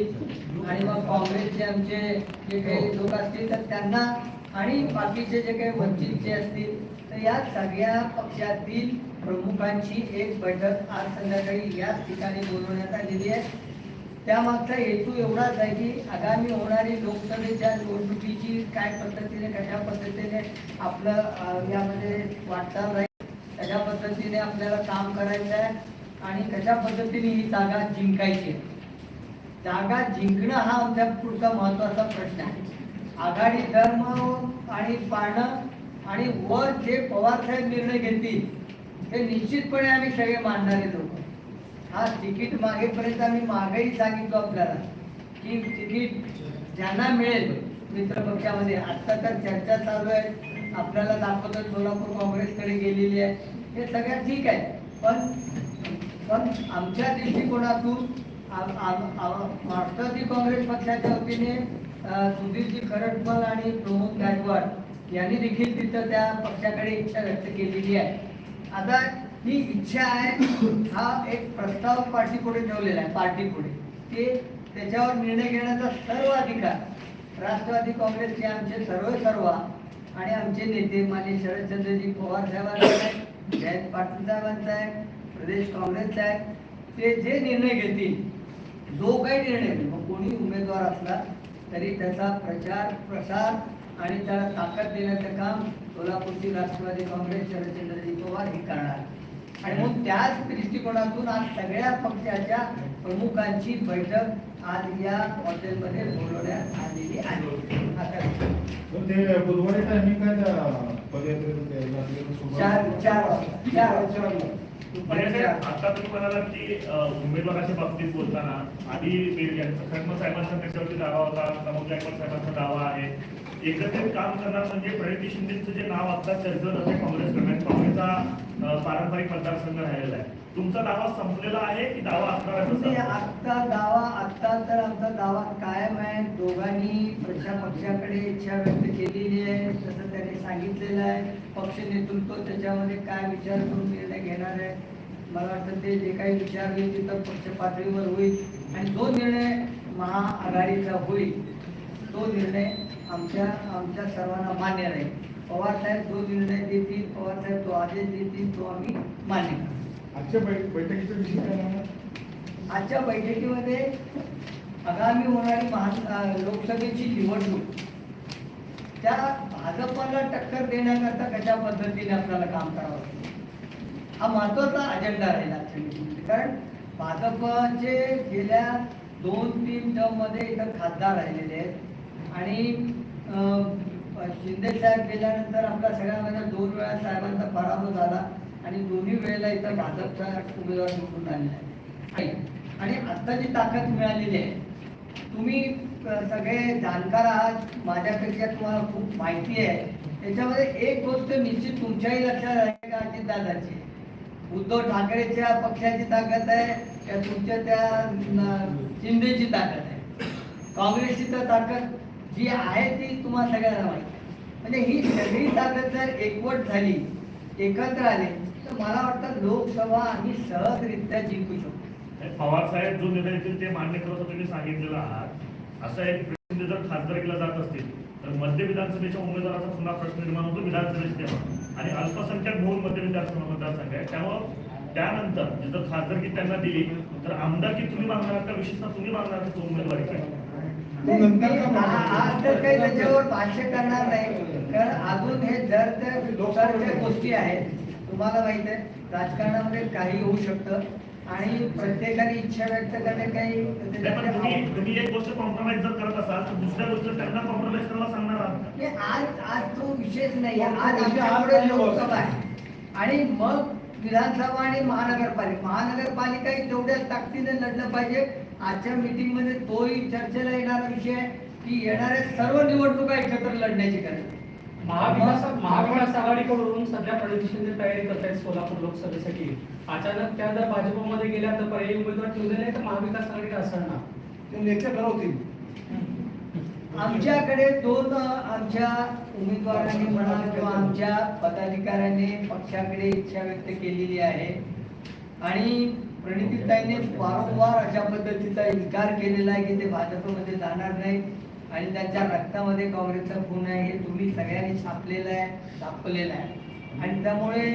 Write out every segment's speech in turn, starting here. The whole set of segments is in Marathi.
असतील आणि मग काँग्रेसचे आमचे जे काही लोक असतील तर त्यांना आणि बाकीचे जे काही वंचितचे असतील तर या सगळ्या पक्षातील प्रमुखांची एक बैठक आज संध्याकाळी याच ठिकाणी बोलवण्यात आलेली आहे त्यामागचा हेतू एवढाच आहे की आगामी होणारी लोकसभेच्या निवडणुकीची काय पद्धतीने कशा पद्धतीने आपलं यामध्ये वाटचाल राहील कशा पद्धतीने आपल्याला काम करायचं आहे आणि कशा पद्धतीने ही जागा जिंकायची आहे. जागा जिंकणं हा आमच्या पुढचा महत्त्वाचा प्रश्न आहे. आघाडी धर्म आणि पाळणं आणि वर जे पवार साहेब निर्णय घेतील ते निश्चितपणे आम्ही सगळे मानणारे लोक हा तिकीट मागेपर्यंत आम्ही मागेही सांगितलो आपल्याला की तिकीट ज्यांना मिळेल मित्र पक्षामध्ये आता तर चर्चा चालू आहे. आपल्याला दाखवतो सोलापूर काँग्रेसकडे गेलेली आहे. हे सगळं ठीक आहे पण पण आमच्या दृष्टिकोनातून आम- राष्ट्रवादी काँग्रेस पक्षाच्या वतीने सुधीरजी खरटमल आणि प्रमोद गायकवाड यांनी देखील तिथं त्या पक्षाकडे इच्छा व्यक्त केलेली आहे. आता ही इच्छा आहे हा एक प्रस्ताव पार्टी पुढे ठेवलेला आहे पार्टी पुढे ते त्याच्यावर निर्णय घेण्याचा सर्व अधिकार राष्ट्रवादी काँग्रेसचे आमचे सर्व सर्व आणि आमचे नेते माननीय शरदचंद्रजी पवार साहेबांचा आहे जयंत पाटील साहेबांचा आहे प्रदेश काँग्रेसचा आहे ते जे निर्णय घेतील जो काही निर्णय मग कोणी उमेदवार असला तरी त्याचा प्रचार प्रसार आणि त्याला ताकद देण्याचं काम सोलापूरची राष्ट्रवादी काँग्रेस शरदचंद्रजी पवार हे करणार आणि मग त्याच दृष्टिकोनातून आज सगळ्या पक्षाच्या प्रमुखांची बैठक आज या हॉटेलमध्ये बोलवण्यात आलेली आहे चार चार वाजता चार वाजता. आता तुम्ही म्हणाला की उमेदवाराच्या बाबतीत बोलताना आधी बीड खडम साहेबांचा त्याच्यावरती दावा होता प्रमोद गायकवाड साहेबांचा दावा आहे. एकत्रित काम करणार म्हणजे प्रणिती शिंदेचं जे नाव आता चर्चेत काँग्रेस काँग्रेसकडे अ, पारंपरिक मतदारसंघ राहिलेला आहे. तुमचा दावा संपलेला आहे की दावा असणार? आत्ता दावा आत्ता तर आमचा दावा कायम आहे. दोघांनी प्रशा पक्षाकडे इच्छा व्यक्त केलेली आहे तसं त्यांनी सांगितलेलं आहे. पक्ष नेतृत्व त्याच्यामध्ये काय विचार करून निर्णय घेणार आहे? मला वाटतं ते जे काही विचार होईल तिथं पक्ष पातळीवर होईल आणि जो निर्णय महाआघाडीचा होईल. तो निर्णय आमच्या आमच्या सर्वांना मान्य राहील. पवार साहेब जो निर्णय देतील पवार साहेब जो आदेश देतील तो आम्ही मान्य करू आजच्या बैठकीचा विषय काय आजच्या बैठकीमध्ये आगामी होणारी महा लोकसभेची निवडणूक त्या भाजपला टक्कर देण्याकरता कशा पद्धतीने आपल्याला काम करावं लागेल? हा महत्त्वाचा अजेंडा राहील आजच्या मीटिंगमध्ये कारण भाजपचे गेल्या दोन तीन टर्ममध्ये इथं खासदार राहिलेले आहेत. आणि शिंदे साहेब गेल्यानंतर आपल्या सगळ्यामध्ये दोन वेळा साहेबांचा पराभव झाला आणि दोन्ही वेळेला इथं भाजपचा उमेदवार निवडून आलेला आहे. आणि आत्ता जी ताकद मिळालेली आहे तुम्ही सगळे जाणकार आहात माझ्यापेक्षा तुम्हाला खूप माहिती आहे. त्याच्यामध्ये एक गोष्ट निश्चित तुमच्याही लक्षात आहे का अजितदादाची? उद्धव ठाकरेच्या पक्षाची ताकद आहे त्या तुमच्या त्या शिंदेची ताकद आहे? काँग्रेसची तर ताकद जी आहे ती तुम्हाला सगळ्यांना माहिती म्हणजे ही सगळी ताकद जर एकवट झाली एकत्र आले तर मला वाटतं लोकसभा आम्ही सहजरित्या जिंकू शकतो. पवार साहेब जो निर्णय घेतील ते मान्य करत तुम्ही सांगितलेलं आहात. असं एक की जर खासदारकीला जात असतील तर मध्य विधानसभेच्या उमेदवाराचा पुन्हा प्रश्न निर्माण होतो विधानसभेचे तेव्हा. आणि अल्पसंख्याक बहुल मध्य विधानसभा मतदारसंघ आहे त्यामुळं त्यानंतर जर खासदारकी त्यांना दिली तर आमदारकी तुम्ही मागणार का विशेषतः तुम्ही मागणार तो उमेदवारी काय? आज तर काही त्याच्यावर भाष्य करणार नाही. कारण अजून हे जर त्या लोकांच्या गोष्टी आहेत तुम्हाला माहीत आहे राजकारणामध्ये काही होऊ शकतं. आणि प्रत्येकाने इच्छा व्यक्त करणे काही तुम्ही एक गोष्ट कॉम्प्रोमाइज जर करत असाल तर दुसऱ्या गोष्ट त्यांना कॉम्प्रोमाइज करायला सांगणार आहात. का? हे आज आज तो विषयच नाही आहे. आज आमच्याकडे लोकसभा आहे. आणि मग विधानसभा आणि महानगरपालिका महानगरपालिका ही तेवढ्याच ताकदीने लढलं पाहिजे. आजच्या मीटिंगमध्ये तोही चर्चेला येणारा विषय की येणाऱ्या सर्व निवडणुका एकत्र लढण्याची गरज आहे. महाविकास महाविकास आघाडीकडून सध्या प्रणिती शिंदे तयारी करत आहेत सोलापूर लोकसभेसाठी. अचानक त्या जर भाजपमध्ये गेल्या तर पर्यायी उमेदवार ठेवले नाही तर महाविकास आघाडीत असणार. ते नेते ठरवतील. आमच्याकडे दोन आमच्या उमेदवारांनी म्हणा किंवा आमच्या पदाधिकाऱ्यांनी पक्षाकडे इच्छा व्यक्त केलेली आहे. आणि प्रणितीताईने वारंवार अशा पद्धतीचा इन्कार केलेला आहे की ते भाजपमध्ये जाणार नाही आणि त्यांच्या रक्तामध्ये काँग्रेसचा खून आहे हे तुम्ही सगळ्यांनी छापलेलं आहे दाखवलेलं आहे. आणि त्यामुळे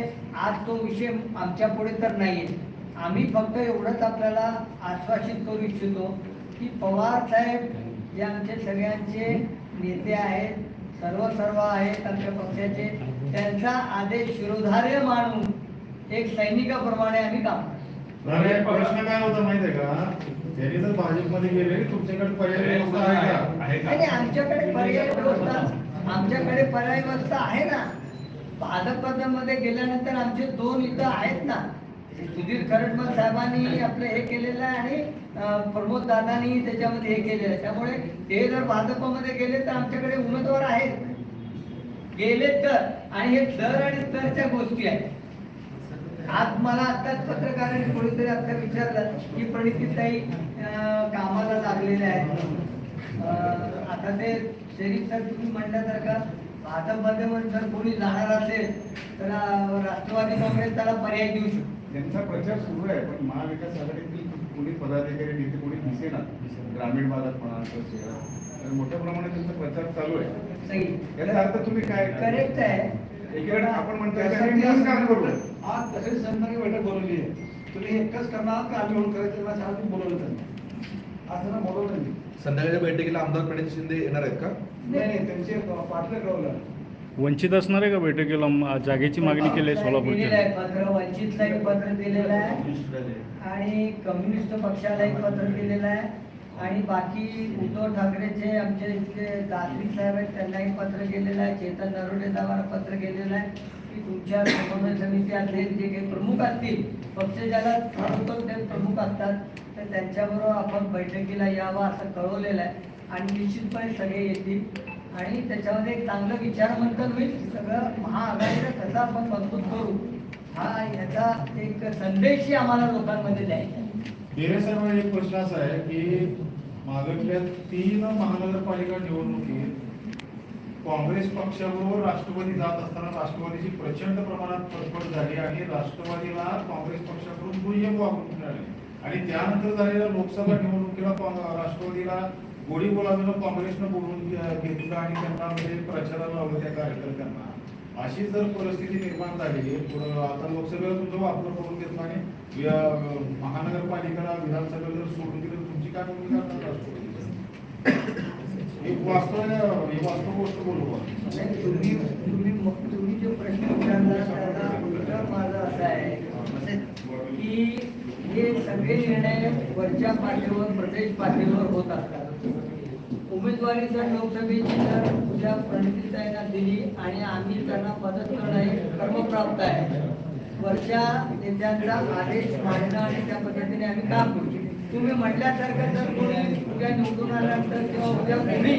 आज तो विषय आमच्या पुढे तर आहे आम्ही फक्त एवढंच आपल्याला आश्वासित करू इच्छितो की पवार साहेब जे आमचे सगळ्यांचे नेते आहेत सर्व सर्व आहेत आमच्या पक्षाचे. त्यांचा आदेश शिरोधार्य मानून एक सैनिकाप्रमाणे आम्ही काम प्रश्न काय होता माहितीये का? त्यांनी जर भाजपमध्ये गेले तुमच्याकडे पर्याय व्यवस्था आहे का? आहे नाही आमच्याकडे पर्याय व्यवस्था आमच्याकडे पर्याय व्यवस्था आहे ना. भाजपमध्ये गेल्यानंतर आमचे दोन इथं आहेत ना. सुधीर खरटमल साहेबांनी आपलं हे केलेलं आहे आणि प्रमोद दादानी त्याच्यामध्ये हे केलेलं आहे. त्यामुळे ते जर भाजपमध्ये गेले तर आमच्याकडे उमेदवार आहेत. गेले तर. आणि हे दर आणि तरच्या गोष्टी आहेत. आज मला आताच पत्रकारांनी कोणीतरी आता विचारलं की प्रणितीताई कामाला लागलेल्या आहेत. आता ते शरीफ सर तुम्ही म्हणल्यासारखं भाजपमध्ये पण जर कोणी जाणार असेल तर राष्ट्रवादी काँग्रेस त्याला पर्याय देऊ शकतो. त्यांचा प्रचार सुरू आहे पण महाविकास आघाडीतील कोणी पदाधिकारी नेते कोणी दिसेना. ग्रामीण भागात म्हणा शहरात. तर मोठ्या प्रमाणात त्यांचा प्रचार चालू आहे. सही याचा अर्थ तुम्ही काय? करेक्ट आहे. एकीकडे आपण करू आज तसेच संघटनाची बैठक बोलवली आहे. तुम्ही एकच करणार आहात का आम्ही म्हणून करायचं? मला सांगा तुम्ही बोलवलं त्यांनी आज त्यांना बोलवलं नाही संध्याकाळच्या बैठकीला आमदार प्रणित शिंदे येणार आहेत का? नाही नाही त्यांचे पाटलं कळवलं वंचित असणार आहे का बैठकीला? जागेची मागणी केली आहे सोलापूरच्या पत्र वंचितलाही पत्र दिलेलं आहे. आणि कम्युनिस्ट पक्षालाही पत्र दिलेलं आहे. आणि बाकी उद्धव ठाकरेचे आमचे इथले दासरी साहेब आहेत त्यांनाही पत्र गेलेलं आहे. चेतन नरोडे साहेबांना पत्र गेलेलं आहे की तुमच्या समन्वय समिती असेल जे काही प्रमुख असतील पक्ष ज्याला ठरवतो ते प्रमुख असतात तर त्यांच्याबरोबर आपण बैठकीला यावं असं कळवलेलं आहे. आणि निश्चितपणे सगळे येतील. आणि त्याच्यामध्ये एक चांगलं विचारमंथन होईल. सगळं महाआघाडीला कसं आपण मजबूत करू हा याचा एक संदेशही आम्हाला लोकांमध्ये द्यायचा आहे. डेरे साहेब एक प्रश्न असा आहे की मागल्या तीन महानगरपालिका निवडणुकीत काँग्रेस पक्षाबरोबर राष्ट्रवादी जात असताना राष्ट्रवादीची प्रचंड प्रमाणात फरफट झाली आणि राष्ट्रवादीला काँग्रेस पक्षाकडून दुय्यम वागणूक मिळाली. आणि त्यानंतर झालेल्या लोकसभा निवडणुकीला राष्ट्रवादीला गोडी बोलावलेलं काँग्रेसनं बोलून घेतलं आणि त्यांना म्हणजे प्रचाराला लावलं त्या कार्यकर्त्यांना. अशी जर परिस्थिती निर्माण झाली पुढं आता लोकसभेला तुमचं वापर करून घेतला आणि महानगरपालिकेला विधानसभेला जर सोडून दिलं तुमची काय भूमिका एक वास्तव एक वास्तव गोष्ट बोलू तुम्ही तुम्ही तुम्ही जे प्रश्न विचारला त्याचा उत्तर असं आहे की हे सगळे निर्णय वरच्या पातळीवर प्रदेश पातळीवर होत असतात. उमेदवारी जर लोकसभेची जर उद्या प्रणितीताईंना दिली आणि आम्ही त्यांना मदत करणं हे कर्मप्राप्त आहे. वरच्या नेत्यांचा आदेश मांडणं आणि त्या पद्धतीने आम्ही काम करू. तुम्ही म्हटल्यासारखं जर कोणी उद्या निवडून आल्यानंतर किंवा उद्या कोणी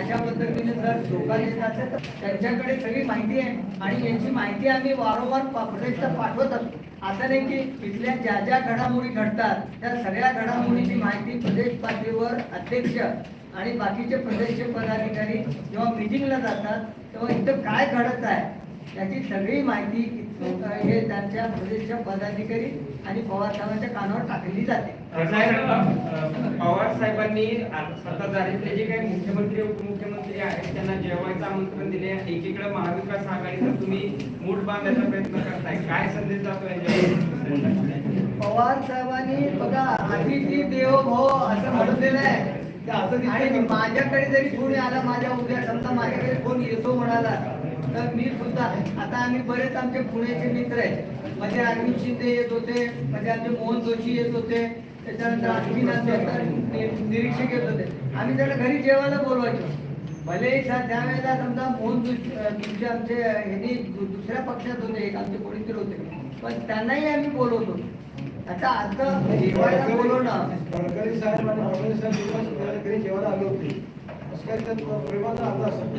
अशा पद्धतीने जर धोका देत असेल तर त्यांच्याकडे सगळी माहिती आहे आणि यांची माहिती आम्ही वारंवार प्रत्यक्ष प्रदेशला पाठवत असतो. असं नाही की इथल्या ज्या ज्या घडामोडी घडतात त्या सगळ्या घडामोडीची माहिती प्रदेश पातळीवर अध्यक्ष आणि बाकीचे प्रदेशचे पदाधिकारी जेव्हा मिटिंगला जातात तेव्हा इथं काय घडत आहे याची सगळी माहिती हे त्यांच्या प्रदेशच्या पदाधिकारी आणि पवार साहेबांच्या कानावर टाकली जाते. पवार साहेबांनी आता सत्ताधारीतले जे काही मुख्यमंत्री उपमुख्यमंत्री आहेत त्यांना जेवायचं आमंत्रण दिले. एकीकडे महाविकास आघाडीचा तुम्ही मूठ बांधायचा प्रयत्न करताय. काय संदेश जातो पवार साहेबांनी बघा अतिथी देवो भव असं म्हटलेलं आहे. आणि माझ्याकडे जरी कोणी आला माझ्या उद्या समजा माझ्याकडे कोण येतो म्हणाला तर मी सुद्धा आता आम्ही बरेच आमचे पुण्याचे मित्र आहेत. म्हणजे अरविंद शिंदे येत होते म्हणजे आमचे मोहन जोशी येत होते त्याच्यानंतर आणखी निरीक्षक येत होते. आम्ही त्याला घरी जेवायला बोलवायचो. भले त्यावेळेला समजा मोहन तुमचे आमचे दु- दुसऱ्या पक्षात होते एक आमचे कोणीतरी होते पण त्यांनाही आम्ही बोलवतो. आता आता जेवायला बोलवणं गडकरी साहेब आणि फडणवीस साहेब घरी जेवायला आले होते. असं काही त्यात प्रेमाचा अर्थ असेल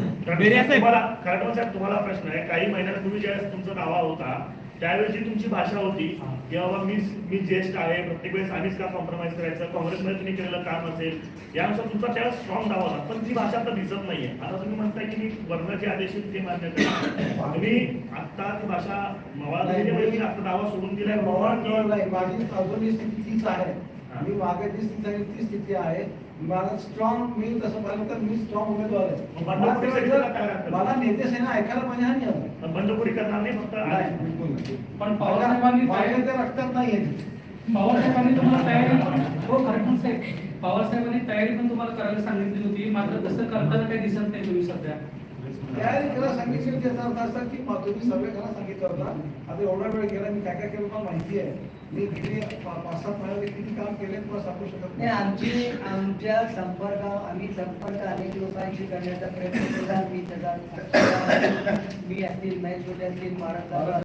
कारण तुम्हाला साहेब तुम्हाला प्रश्न आहे. काही महिन्यात तुम्ही ज्यावेळेस तुमचा दावा होता त्यावेळी जी तुमची भाषा होती की बाबा मी मी ज्येष्ठ आहे प्रत्येक वेळेस आम्हीच का कॉम्प्रोमाइज करायचं? काँग्रेसमध्ये तुम्ही केलेलं काम असेल यानुसार तुमचा त्यावेळेस स्ट्रॉंग दावा होता. पण ती भाषा आता दिसत नाहीये. आता तुम्ही म्हणताय की मी वर्ण जे आदेश ते मान्य करतो तुम्ही आता ती भाषा मवाळ नाही, म्हणजे मी- आता दावा सोडून दिलाय. किंवा नाही. माझी अजूनही स्थिती तीच आहे. मी मागे जी स्थिती आहे ती स्थिती आहे. मला स्ट्रॉंग मी तसं पाहिलं तर मी स्ट्रॉंग उमेदवार आहे. बंडखोरी मला नेते सेना ऐकायला पाहिजे हा. पण बंडखोरी करणार नाही फक्त नाही, बिलकुल नाही. पण पवारसाहेबांनी माझ्या त्या रक्तात नाही आहे पवारसाहेबांनी तुम्हाला तयारी हो खरं साहेब पवारसाहेबांनी तयारी पण तुम्हाला करायला सांगितली होती. मात्र तसं करताना काही दिसत नाही तुम्ही सध्या. तयारी करायला सांगितली होती याचा अर्थ असा की तुम्ही सर्वे करायला सांगितलं होता. आता एवढा वेळ गेला मी काय काय केलं मला माहिती आहे. मी किती पा- पाच सात महिन्यात किती काम केले तुम्हाला सांगू शकत नाही. आमची आमच्या संपर्क आम्ही संपर्क अनेक लोकांशी करण्याचा प्रयत्न केला. मी त्याचा मी असतील महेश होते असतील महाराज